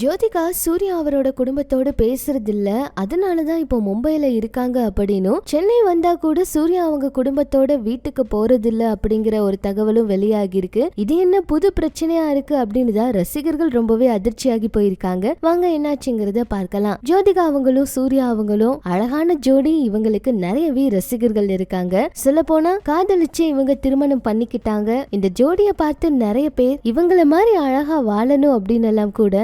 ஜோதிகா சூர்யா அவரோட குடும்பத்தோட பேசுறது இல்ல அதனாலதான் இப்போ மும்பைல இருக்காங்க அப்படின்னும். சென்னை வந்தா கூட சூர்யா அவங்க குடும்பத்தோட வீட்டுக்கு போறது இல்ல அப்படிங்கிற ஒரு தகவலும் வெளியாகி இருக்கு இது என்ன புது பிரச்சனையா இருக்கு அப்படின்னு தான் ரசிகர்கள் ரொம்பவே அதிர்ச்சியாகி போயிருக்காங்க. வாங்க என்னாச்சுங்கிறத பார்க்கலாம். ஜோதிகா அவங்களும் சூர்யா அவங்களும் அழகான ஜோடி இவங்களுக்கு நிறையவே ரசிகர்கள் இருக்காங்க. சொல்ல போனா காதலிச்சு இவங்க திருமணம் பண்ணிக்கிட்டாங்க. இந்த ஜோடிய பார்த்து நிறைய பேர் இவங்கள மாதிரி அழகா வாழணும் அப்படின்னு எல்லாம் கூட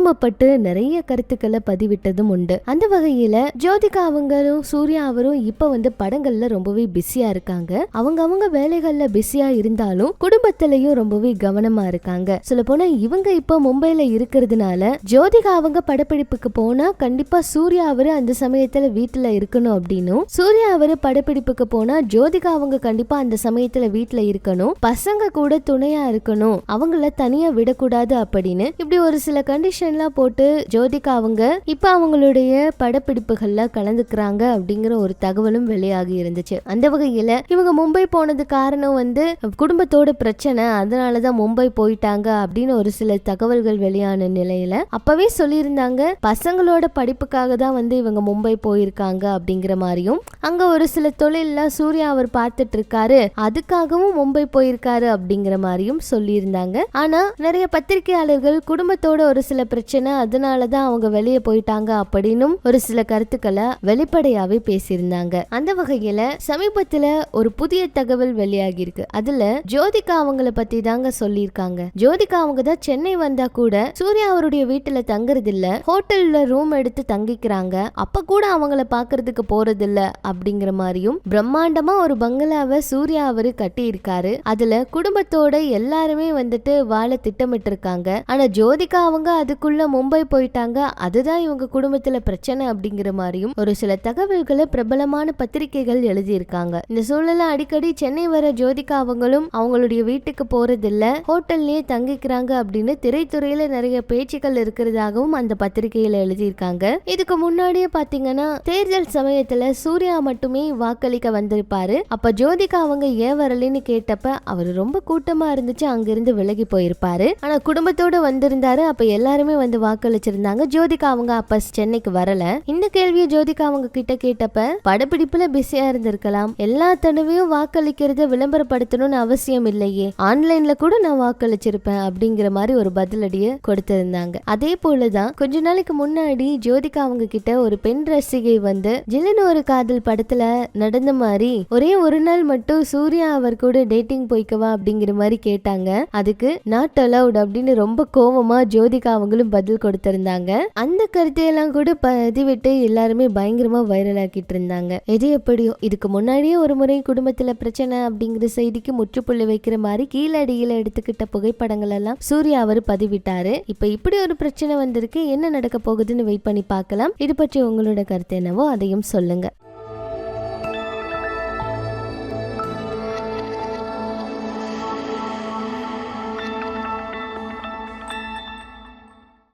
சிரமப்பட்டு நிறைய கருத்துக்களை பதிவிட்டதும் உண்டு. அந்த வகையில ஜோதிகா அவங்களும் சூர்யா அவரும் இப்ப வந்து படங்கள்ல ரொம்பவே பிஸியா இருக்காங்க. அவங்க அவங்க வேலைகள்ல பிஸியா இருந்தாலும் குடும்பத்திலயும் ரொம்பவே கவனமா இருக்காங்க. சொல்ல போனா இவங்க இப்ப மும்பைல இருக்கிறதுனால ஜோதிகா அவங்க படப்பிடிப்புக்கு போனா கண்டிப்பா சூர்யா அவரு அந்த சமயத்துல வீட்டுல இருக்கணும் அப்படின்னும். சூர்யா அவரு படப்பிடிப்புக்கு போனா ஜோதிகா அவங்க கண்டிப்பா அந்த சமயத்துல வீட்டுல இருக்கணும். பசங்க கூட துணையா இருக்கணும். அவங்கள தனியா விடக்கூடாது அப்படின்னு இப்படி ஒரு சில கண்டிஷன் கண்டிஷன்லாம் போட்டு ஜோதிகா அவங்க இப்ப அவங்களுடைய படப்பிடிப்புகள்ல கலந்துக்கிறாங்க அப்படிங்கிற ஒரு தகவலும் வெளியாகி இருந்துச்சு. அந்த வகையில இவங்க மும்பை போனது காரணம் வந்து குடும்பத்தோட பிரச்சனை அதனாலதான் மும்பை போயிட்டாங்க அப்படின்னு ஒரு சில தகவல்கள் வெளியான நிலையில அப்பவே சொல்லியிருந்தாங்க பசங்களோட படிப்புக்காக தான் வந்து இவங்க மும்பை போயிருக்காங்க அப்படிங்கிற மாதிரியும். அங்க ஒரு சில தொழிலெலாம் சூர்யா அவர் பார்த்துட்டு இருக்காரு அதுக்காகவும் மும்பை போயிருக்காரு அப்படிங்கிற மாதிரியும் சொல்லியிருந்தாங்க. ஆனா நிறைய பத்திரிகையாளர்கள் குடும்பத்தோட ஒரு சில பிரச்சனை அதனாலதான் அவங்க வெளியே போயிட்டாங்க அப்படின்னும் ஒரு சில கருத்துக்களை வெளிப்படையாவே பேசியிருந்தாங்க. அந்த வகையில சமீபத்துல ஒரு புதிய தகவல் வெளியாகி இருக்கு அதுல ஜோதிகா அவங்கள பத்தி தாங்க சொல்லியிருக்காங்க. ஜோதிகா அவங்க தான் சென்னை வந்தா கூட சூர்யா அவருடைய வீட்டுல தங்குறது இல்ல ஹோட்டல்ல ரூம் எடுத்து தங்கிக்கிறாங்க. அப்ப கூட அவங்கள பாக்குறதுக்கு போறது இல்ல அப்படிங்கிற மாதிரியும் பிரம்மாண்டமா ஒரு பங்களாவை சூர்யா அவரு கட்டி இருக்காரு அதுல குடும்பத்தோட எல்லாருமே வந்துட்டு வாழ திட்டமிட்டு இருக்காங்க ஆனா ஜோதிகா அவங்க அது அதுக்குள்ள மும்பை போயிட்டாங்க. அதுதான் இவங்க குடும்பத்துல பிரச்சனை அப்படிங்கிற மாதிரியும் ஒரு சில தகவல்களை பிரபலமான பத்திரிகைகள் எழுதியிருக்காங்க. இந்த சூழல அடிக்கடி சென்னை வர ஜோதிகா அவங்களும் அவங்களுடைய வீட்டுக்கு போறதில்ல. ஹோட்டல்லயே தங்கிக்கிறாங்க அப்படின்னு திரைத்துறையில நிறைய பேச்சுக்கள் இருக்கிறதாகவும் அந்த பத்திரிகையில எழுதியிருக்காங்க. இதுக்கு முன்னாடியே பாத்தீங்கன்னா தேர்தல் சமயத்துல சூர்யா மட்டுமே வாக்களிக்க வந்திருப்பாரு. அப்ப ஜோதிகா அவங்க ஏன் வரலன்னு கேட்டப்ப அவர் ரொம்ப கூட்டமா இருந்துச்சு அங்கிருந்து விலகி போயிருப்பாரு. ஆனா குடும்பத்தோட வந்திருந்தாரு அப்ப எல்லாருமே வந்து வாக்களிச்சிருந்தாங்க. ஜோதிகா அவங்க அப்ப சென்னைக்கு வரல. இந்த கேள்வியை ஜோதிகா அவங்க கிட்ட கேட்டப்ப படப்பிடிப்புல பிஸியா இருந்திருக்கலாம். எல்லா தடவையும் வாக்களிக்கிறத விளம்பரப்படுத்தணும்னு அவசியம் இல்லையே. ஆன்லைன்ல கூட நான் வாக்களிச்சிருப்பேன். அப்படிங்கிற மாதிரி ஒரு பதிலடிய கொடுத்திருந்தாங்க. அதே போலதான் கொஞ்ச நாளைக்கு முன்னாடி ஜோதிகா அவங்க கிட்ட ஒரு பெண் ரசிகை வந்து ஜில்லுன்னு ஒரு காதல் படத்துல நடந்த மாதிரி ஒரே ஒரு நாள் மட்டும் சூர்யா அவர் கூட டேட்டிங் போய்க்கவா? அப்படிங்கிற மாதிரி கேட்டாங்க. அதுக்கு நாட் அலவுட் அப்படின்னு ரொம்ப கோவமா ஜோதிகா அவங்களும் பதில் கொடுத்திருந்தாங்க. அந்த கருத்தையெல்லாம் கூட பதிவிட்டு எல்லாருமே பயங்கரமா வைரல் ஆக்கிட்டு இருந்தாங்க. எது எப்படியோ இதுக்கு முன்னாடியே ஒரு முறை குடும்பத்துல பிரச்சனை அப்படிங்கிற செய்திக்கு முற்றுப்புள்ளி வைக்கிற மாதிரி கீழடியில எடுத்துக்கிட்ட புகைப்படங்கள் எல்லாம் சூர்யா அவர் பதிவிட்டாரு. இப்ப இப்படி ஒரு பிரச்சனை வந்திருக்கு என்ன நடக்க போகுதுன்னு வெயிட் பண்ணி பார்க்கலாம். இது பற்றி உங்களோட கருத்து என்னவோ அதையும் சொல்லுங்க.